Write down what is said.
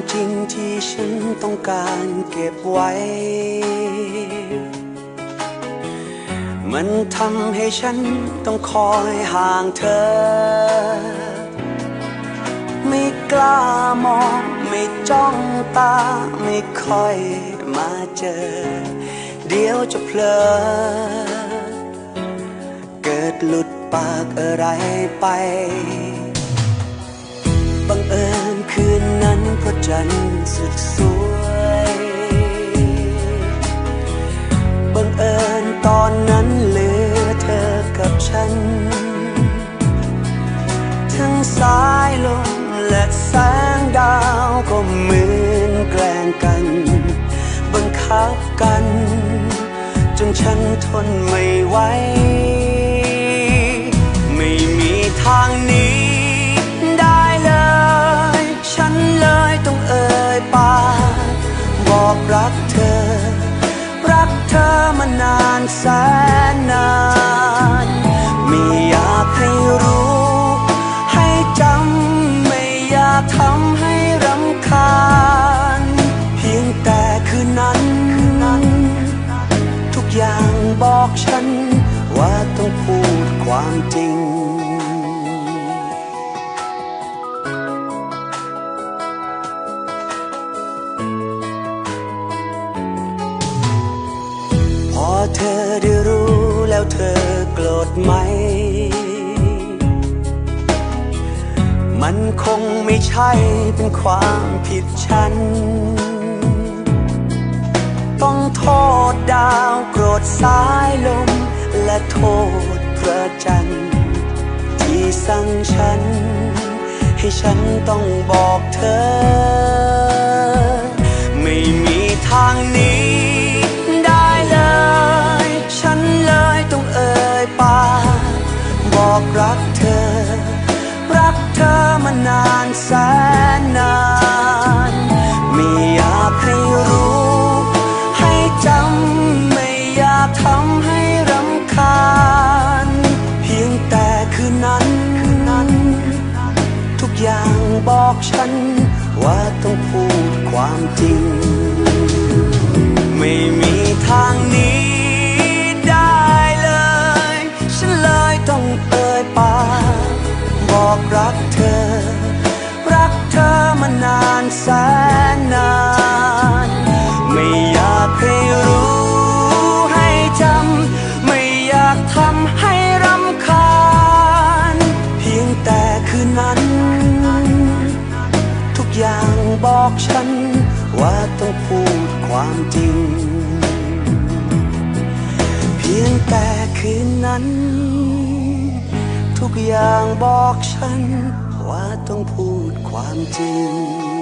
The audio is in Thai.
ความจริงที่ฉันต้องก็บไว้ มันทำให้ฉันต้องคอยห่างเธอ ไม่กล้ามอง ไม่จ้องตา ไม่ค่อยมาเจอ เดี๋ยวจะเพลอ เกิดหลุดปากอะไรไป จันทร์สุดสวยบังเอิญตอนนั้นเหลือเธอกับฉัน ทั้งสายลมและแสงดาวก็เหมือนแกล้งกัน บังคับกัน จนฉันทนไม่ไหว ไม่มีทางนี้ มานานแสนนาน เธอได้รู้แล้วเธอโกรธไหม มันคงไม่ใช่เป็นความผิดฉัน ต้องโทษดาวโกรธสายลม และโทษพระจันทร์ที่สั่งฉัน ให้ฉันต้องบอกเธอ ไม่มีทางนี้ นานแสนนาน ไม่อยากให้รู้ ให้จำไม่อยากทำให้รำคาญ เพียงแต่คืนนั้นคืนนั้น ทุกอย่างบอกฉัน ว่าต้องพูดความจริง แสนนาน ไม่อยากให้รู้ให้จำ ไม่อยากทำให้รำคาญ เพียงแต่คืนนั้น ทุกอย่างบอกฉัน ว่าต้องพูดความจริง เพียงแต่คืนนั้น ทุกอย่างบอกฉันว่าต้องพูดความจริง